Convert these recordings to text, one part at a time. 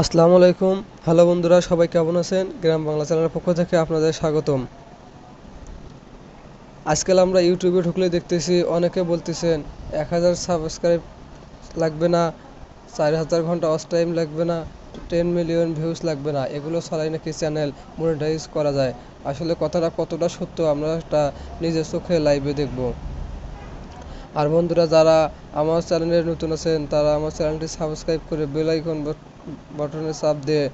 আসসালামু আলাইকুম। হ্যালো বন্ধুরা, সবাই কেমন আছেন? গ্রাম বাংলা চ্যানেলের পক্ষ থেকে আপনাদের স্বাগতম। আজকাল আমরা ইউটিউবে ঢুকলে দেখতেছি, অনেকে বলতেছেন, এক হাজার সাবস্ক্রাইব লাগবে না, চার হাজার ঘণ্টা ওয়াচ টাইম লাগবে না টেন মিলিয়ন ভিউজ লাগবে না, এগুলো ছাড়াই নাকি চ্যানেল মনিটাইজ করা যায়। আসলে কথাটা কতটা সত্য, আমরা একটা নিজের চোখে লাইভে দেখব। আর বন্ধুরা, যারা আমার চ্যানেলে নতুন আছেন, তারা আমার চ্যানেলটি সাবস্ক্রাইব করে বেল আইকন বাটনে চাপ দিয়ে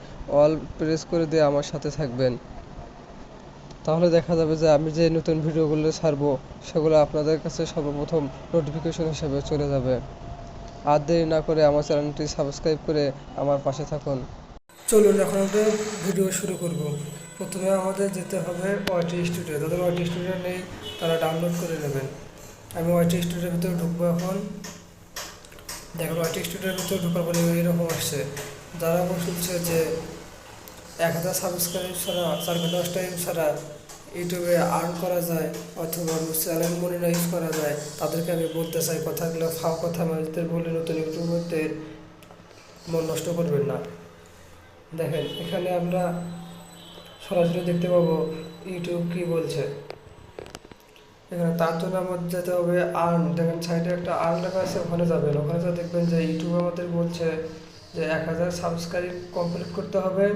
অল প্রেস করে দিয়ে আমার সাথে থাকবেন। তাহলে দেখা যাবে যে আমি যে নতুন ভিডিওগুলো ছাড়বো, সেগুলো আপনাদের কাছে সর্বপ্রথম নোটিফিকেশন হিসেবে চলে যাবে। আর দেরি না করে আমার চ্যানেলটি সাবস্ক্রাইব করে আমার পাশে থাকুন। চলুন এখন আমরা ভিডিও শুরু করব। প্রথমে আমাদের যেতে হবে ওয়াইটি স্টুডিও। যাদের ওয়াইটি স্টুডিও নেই, তারা ডাউনলোড করে নেবেন। আমি ওয়াইটি স্টুডিওর ভিতরে ঢুকবো এখন। দেখুন ওয়াইটি স্টুডিওর ভিতরে ঢোকার পরে এরকম আসছে। যারা বলছে যে এক হাজার সাবস্ক্রাইব ছাড়া চার ঘণ্টা টাইম ছাড়া ইউটিউবে আর্ন করা যায় অথবা চ্যানেল মনিটাইজ করা যায়, তাদেরকে আমি বলতে চাই, কথাগুলো ফাও কথা মানুষদের বলে নতুন ইউটিউবারদের মন নষ্ট করবেন না। দেখেন, এখানে আমরা সরাসরি দেখতে পাবো ইউটিউব কি বলছে। এখানে তার জন্য আমাদের যেতে হবে আর্ন দেখেন সাইডে একটা আর্ন লেখা আছে, ওখানে যাবেন। ওখানে যা দেখবেন যে ইউটিউব আমাদের বলছে যে এক হাজার সাবস্ক্রাইব কমপ্লিট করতে হবে,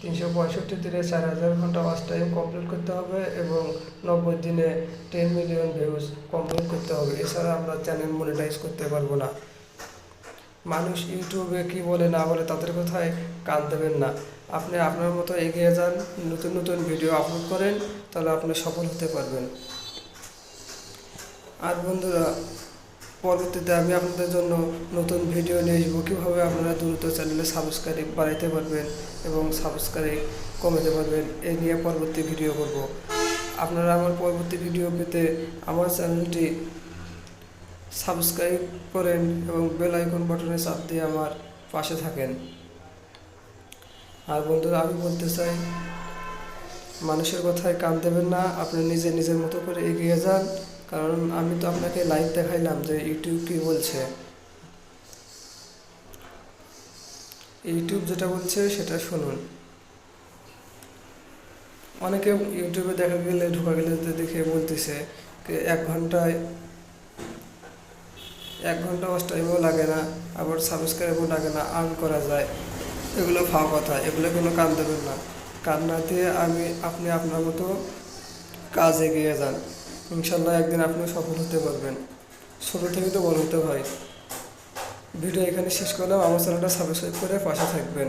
তিনশো পঁয়ষট্টি দিনে চার হাজার ঘণ্টা ওয়াচ টাইম কমপ্লিট করতে হবে, এবং নব্বই দিনে টেন মিলিয়ন ভিউজ কমপ্লিট করতে হবে। এছাড়া আমরা চ্যানেল মনিটাইজ করতে পারব না। মানুষ ইউটিউবে কি বলে, না বলে, তাদের কথায় কান দেবেন না। আপনি আপনার মতো এগিয়ে যান, নতুন নতুন ভিডিও আপলোড করেন, তাহলে আপনি সফল হতে পারবেন। আর বন্ধুরা, পরবর্তীতে আমি আপনাদের জন্য নতুন ভিডিও নিয়ে আসব। কীভাবে আপনারা দ্রুত চ্যানেলে সাবস্ক্রাইব বাড়াইতে পারবেন এবং সাবস্ক্রাইব কমাতে পারবেন এই নিয়ে পরবর্তী ভিডিও করব। আপনারা আমার পরবর্তী ভিডিও পেতে আমার চ্যানেলটি সাবস্ক্রাইব করেন এবং বেল আইকন বাটনে চাপ দিয়ে আমার পাশে থাকেন। আর বন্ধুরা, আমি বলতে চাই, মানুষের কথায় কান দেবেন না, আপনি নিজে নিজের মতো করে এগিয়ে যান। কারণ আমি তো আপনাকে লাইভ দেখাইলাম যে ইউটিউব কি বলছে। ইউটিউব যেটা বলছে সেটা শুনুন। অনেকে ইউটিউবে দেখা গেলে, ঢোকা গেলে দেখে বলতেছে এক ঘন্টায়, এক ঘণ্টা ওয়াচ টাইমও লাগে না, আবার সাবস্ক্রাইবও লাগে না আর্ন করা যায়। এগুলো ফাও কথা, এগুলো কোনো কান দেবেন না। কান না দিয়ে আমি, আপনি আপনার মতো কাজ এগিয়ে যান। ইনশাল্লাহ একদিন আপনিও সফল হতে পারবেন। ছোটো থেকে তো বড় হতে হয়। ভিডিও এখানে শেষ করলাম। আমার চ্যানেলটা সাবস্ক্রাইব করে পাশে থাকবেন।